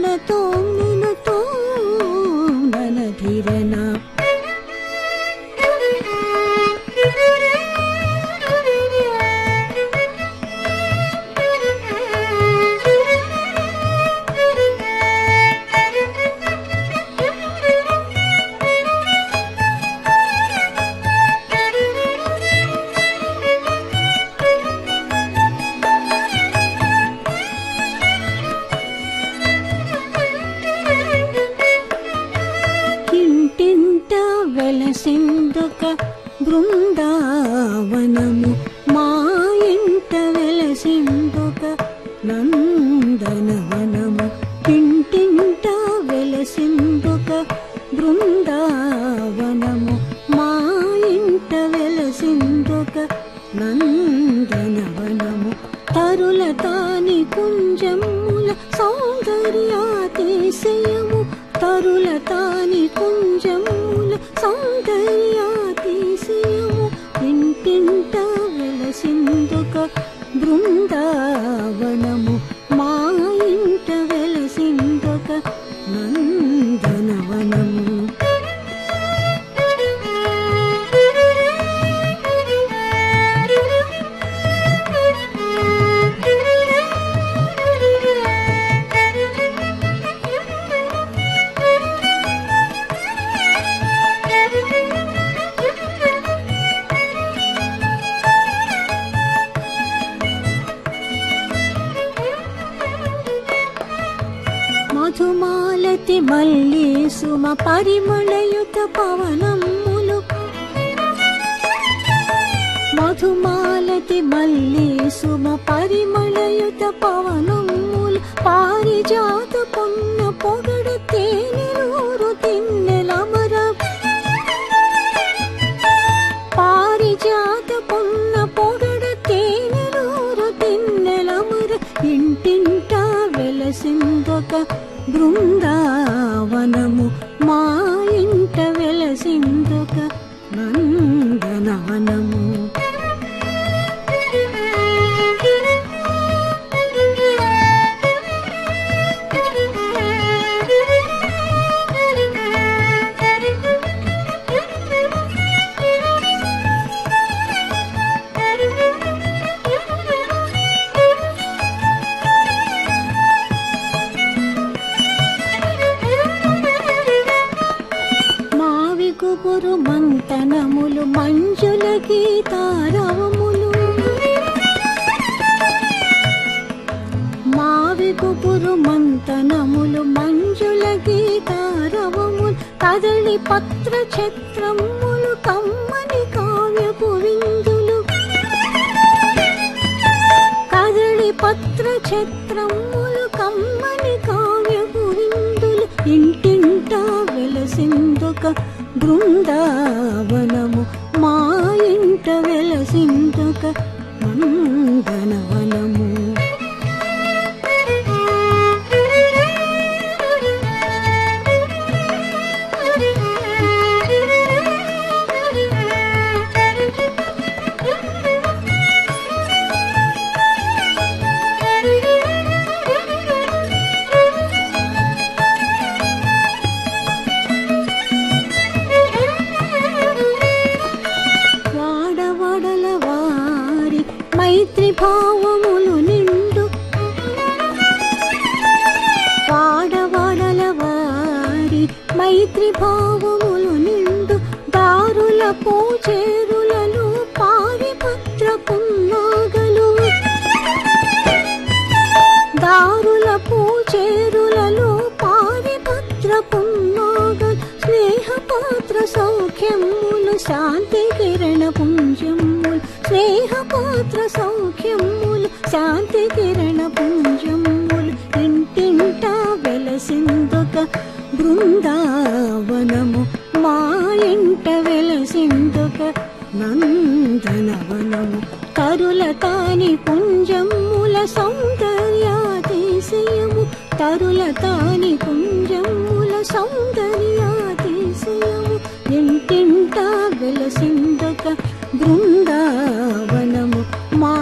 न तू ఒక బృందావనము మా ఇంట వెలసిండుక నందనవనము. ఇంటింట వెలసిండుక బృందావనము మా ఇంట వెలసిండుక నందనవనము. తరుల తాని కుంజముల సౌందర్యాతిశయము తరుల తాని కుంజము సౌందర్యాతిశయము ఇంటింట వెలసిందొక బృందావనము. మధుమాలతి మల్లి సుమ పరిమళయుత పవనములు. మధుమాలతి మల్లి సుమ పరిమళయుత పవనములు. పారిజాత పొన్న పొగడ తేనెలూరు ఒక బృందావనము మా ఇంట వెలసిందొక నందనవనము. మంజులు మంజుల గీతారవములు మావి గుబురు మంతనములు మంజుల గీతారవములు కదలి పత్ర ఛత్రములు కమ్మని కావ్యపు విందులు. కదలి పత్ర ఛత్రములు కమ్మని కావ్యపు విందులు. ఇంటింటా వెలసిందొక బృందావనము మా ఇంట వెలసిందొక నందనవనము మైత్రి భావములు నిండు వాడవడల వారి మైత్రి భావములు నిండు దారుల పూచేరులలో పారిపత్ర పున్నాగలు దారుల పూచేరులలో పారిపత్ర పున్నాగలు స్నేహపాత్ర సౌఖ్యములు శాంతి స్నేహపాత్ర సౌఖ్యములు శాంతి కిరణ పుంజములు ఇంటింట వెలసిందొక బృందావనము. మా ఇంట వెలసిందొక నందనవనము. తరుల తాని పుంజముల సౌందర్యాతిశయము. తరుల తాని పుంజముల సౌందర్యాతిశయము. ఇంటింట వెలసిందొక బృందావనము మా